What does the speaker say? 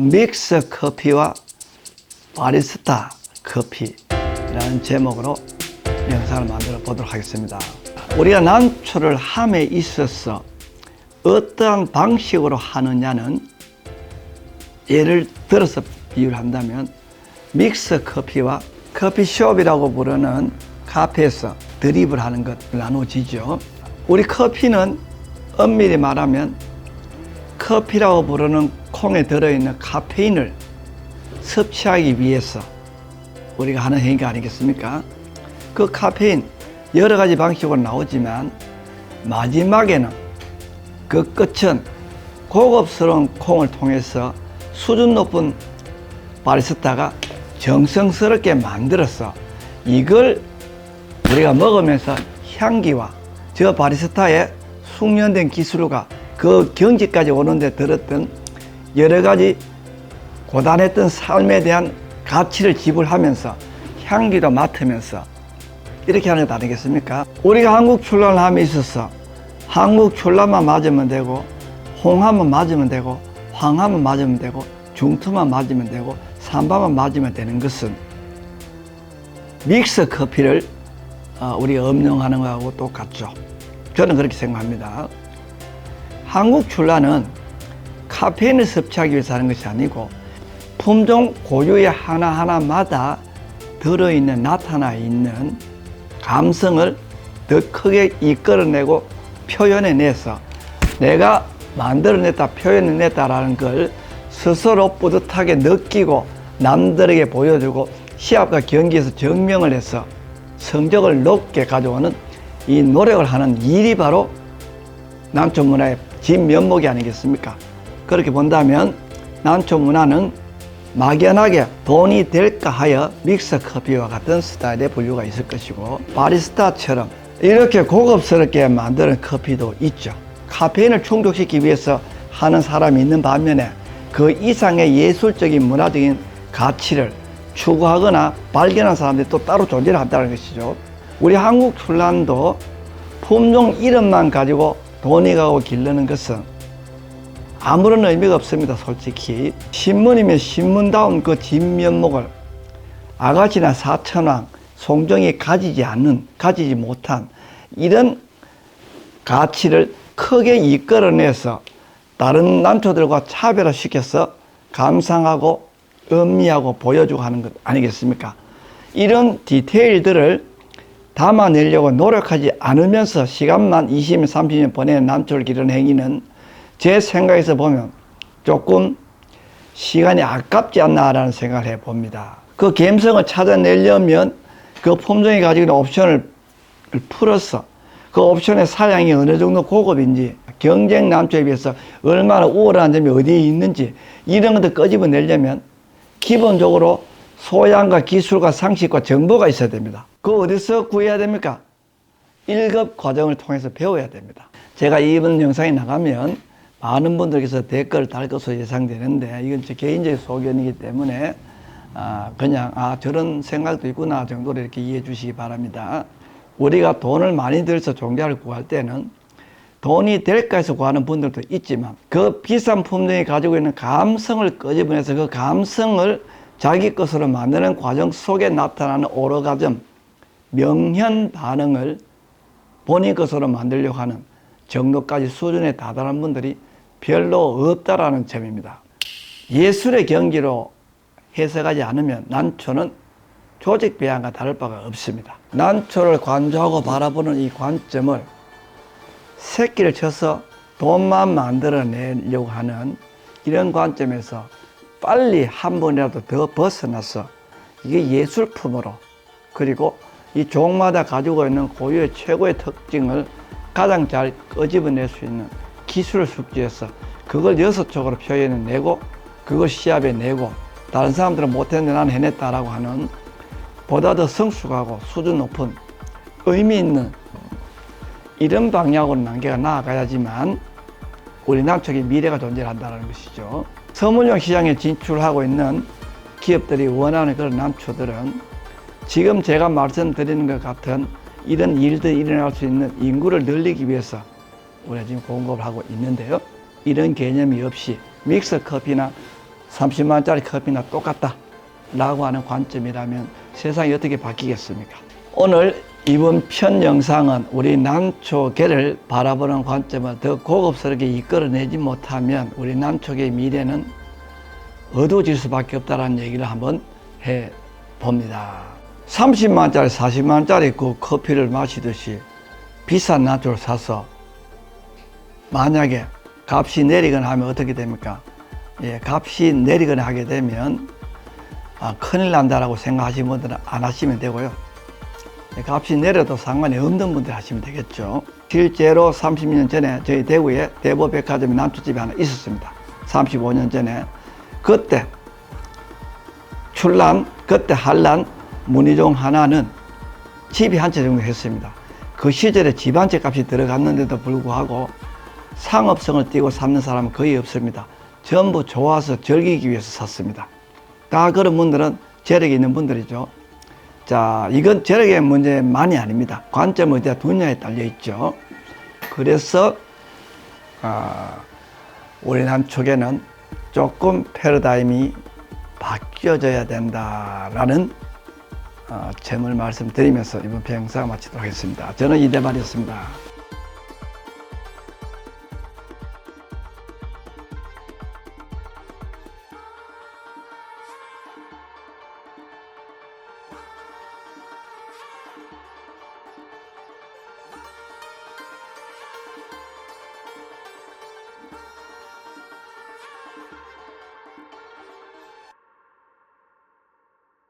믹스 커피와 바리스타 커피라는 제목으로 영상을 만들어 보도록 하겠습니다. 우리가 난초를 함에 있어서 어떠한 방식으로 하느냐는 예를 들어서 비유를 한다면 믹스 커피와 커피숍이라고 부르는 카페에서 드립을 하는 것 나눠지죠. 우리 커피는 엄밀히 말하면 커피라고 부르는 콩에 들어있는 카페인을 섭취하기 위해서 우리가 하는 행위가 아니겠습니까? 그 카페인 여러 가지 방식으로 나오지만 마지막에는 그 끝은 고급스러운 콩을 통해서 수준 높은 바리스타가 정성스럽게 만들어서 이걸 우리가 먹으면서 향기와 저 바리스타의 숙련된 기술과 그 경지까지 오는데 들었던 여러 가지 고단했던 삶에 대한 가치를 지불하면서 향기도 맡으면서 이렇게 하는 것 아니겠습니까? 우리가 한국 출란을 함에 있어서 한국 출란만 맞으면 되고 홍합만 맞으면 되고 황합만 맞으면 되고 중투만 맞으면 되고 삼바만 맞으면 되는 것은 믹스 커피를 어, 우리가 음용하는 것하고 똑같죠. 저는 그렇게 생각합니다. 한국 출란은 카페인을 섭취하기 위해서 하는 것이 아니고 품종 고유의 하나하나마다 들어있는 나타나 있는 감성을 더 크게 이끌어내고 표현해내서 내가 만들어냈다 표현해냈다라는 걸 스스로 뿌듯하게 느끼고 남들에게 보여주고 시합과 경기에서 증명을 해서 성적을 높게 가져오는 이 노력을 하는 일이 바로 난초 문화의 진면목이 아니겠습니까? 그렇게 본다면 난초 문화는 막연하게 돈이 될까 하여 믹서 커피와 같은 스타일의 분류가 있을 것이고 바리스타처럼 이렇게 고급스럽게 만드는 커피도 있죠. 카페인을 충족시키기 위해서 하는 사람이 있는 반면에 그 이상의 예술적인 문화적인 가치를 추구하거나 발견한 사람들이 또 따로 존재를 한다는 것이죠. 우리 한국 출란도 품종 이름만 가지고 돈이 가고 기르는 것은 아무런 의미가 없습니다, 솔직히. 신문이면 신문다운 그 진면목을 아가씨나 사천왕, 송정이 가지지 않는, 가지지 못한 이런 가치를 크게 이끌어내서 다른 난초들과 차별화시켜서 감상하고 음미하고 보여주고 하는 것 아니겠습니까? 이런 디테일들을 담아내려고 노력하지 않으면서 시간만 20년, 30년 보내는 난초를 기르는 행위는 제 생각에서 보면 조금 시간이 아깝지 않나라는 생각을 해봅니다. 그 감성을 찾아내려면 그 품종이 가지고 있는 옵션을 풀어서 그 옵션의 사양이 어느 정도 고급인지 경쟁 남초에 비해서 얼마나 우월한 점이 어디에 있는지 이런 것들 끄집어내려면 기본적으로 소양과 기술과 상식과 정보가 있어야 됩니다. 그 어디서 구해야 됩니까? 1급 과정을 통해서 배워야 됩니다. 제가 이번 영상이 나가면 많은 분들께서 댓글을 달 것으로 예상되는데 이건 제 개인적인 소견이기 때문에 아, 그냥 아 저런 생각도 있구나 정도로 이렇게 이해해 주시기 바랍니다. 우리가 돈을 많이 들여서 종자를 구할 때는 돈이 될까 해서 구하는 분들도 있지만 그 비싼 품종이 가지고 있는 감성을 끄집어내서 그 감성을 자기 것으로 만드는 과정 속에 나타나는 오르가즘, 명현 반응을 본인 것으로 만들려고 하는 정도까지 수준에 다다른 분들이 별로 없다라는 점입니다. 예술의 경지로 해석하지 않으면 난초는 조직 배양과 다를 바가 없습니다. 난초를 관조하고 바라보는 이 관점을 새끼를 쳐서 돈만 만들어내려고 하는 이런 관점에서 빨리 한 번이라도 더 벗어나서 이게 예술품으로 그리고 이 종마다 가지고 있는 고유의 최고의 특징을 가장 잘 끄집어낼 수 있는 기술을 숙지해서 그걸 여섯 쪽으로 표현해 내고 그걸 시합에 내고 다른 사람들은 못했는데 나는 해냈다라고 하는 보다 더 성숙하고 수준 높은 의미 있는 이런 방향으로 난개가 나아가야지만 우리 남쪽의 미래가 존재한다는 것이죠. 서물용 시장에 진출하고 있는 기업들이 원하는 그런 남초들은 지금 제가 말씀드리는 것 같은 이런 일들이 일어날 수 있는 인구를 늘리기 위해서 우리가 지금 공급을 하고 있는데요. 이런 개념이 없이 믹서 커피나 30만 원짜리 커피나 똑같다 라고 하는 관점이라면 세상이 어떻게 바뀌겠습니까? 오늘 이번 편 영상은 우리 난초계를 바라보는 관점을 더 고급스럽게 이끌어내지 못하면 우리 난초계의 미래는 어두워질 수밖에 없다는 얘기를 한번 해 봅니다. 30만원짜리, 40만원짜리 그 커피를 마시듯이 비싼 난초를 사서 만약에 값이 내리거나 하면 어떻게 됩니까? 예, 값이 내리거나 하게 되면 아, 큰일 난다라고 생각하시는 분들은 안 하시면 되고요. 예, 값이 내려도 상관이 없는 분들 하시면 되겠죠. 실제로 30년 전에 저희 대구에 대보백화점에 난초집이 하나 있었습니다. 35년 전에. 그때 출란, 그때 한란 문의종 하나는 집이 한 채 정도 했습니다. 그 시절에 집 한 채 값이 들어갔는데도 불구하고 상업성을 띄고 샀는 사람은 거의 없습니다. 전부 좋아서 즐기기 위해서 샀습니다. 다 그런 분들은 재력이 있는 분들이죠. 자, 이건 재력의 문제만이 아닙니다. 관점은 어디야 두냐에 딸려 있죠. 그래서, 아, 우리 남쪽에는 조금 패러다임이 바뀌어져야 된다라는 어, 점을 말씀드리면서 이번 영상 마치도록 하겠습니다. 저는 이대발이었습니다.